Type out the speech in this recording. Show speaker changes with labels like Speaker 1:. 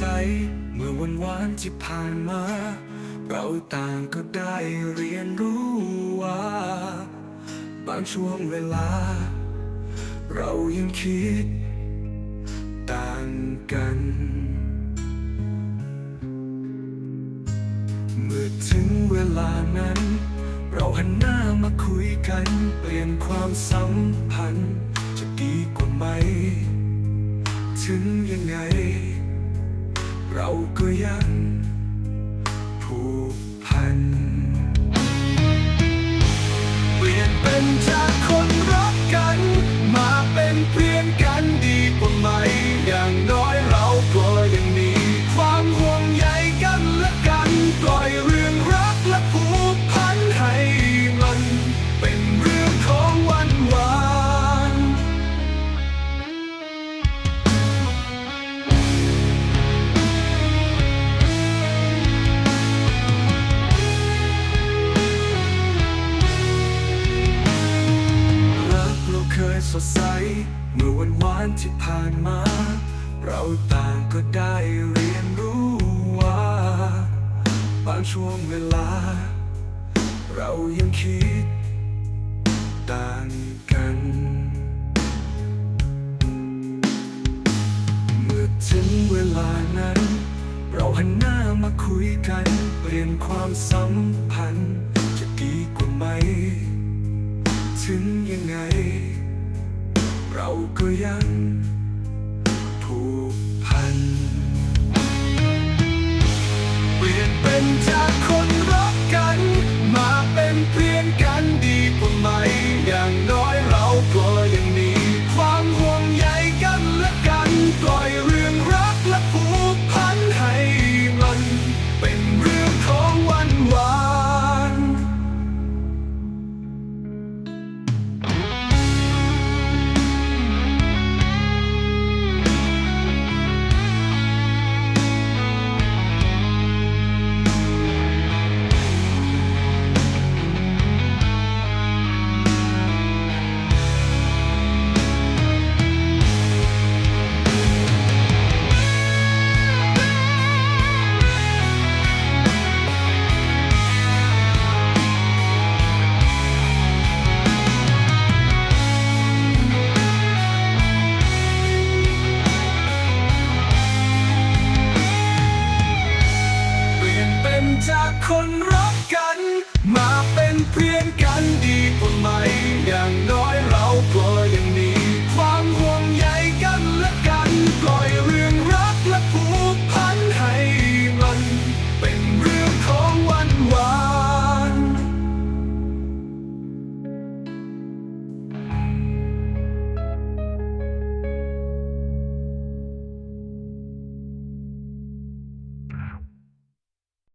Speaker 1: เมื่อวันวานที่ผ่านมา เราต่างก็ได้เรียนรู้ว่า บางช่วงเวลา เรายังคิด ต่างกัน เมื่อถึงเวลานั้น เราหันหน้ามาคุยกัน เปลี่ยนความสัมพันธ์ จะดีกว่าไหม ถึงยังไง เราก็ยัง สดใส เมื่อวันวานที่ผ่านมา เราต่างก็ได้เรียนรู้ว่า บางช่วงเวลา เรายังคิด ต่างกัน เมื่อถึงเวลานั้น เราหันหน้ามาคุยกัน เปลี่ยนความสัมพันธ์ ก็ยัง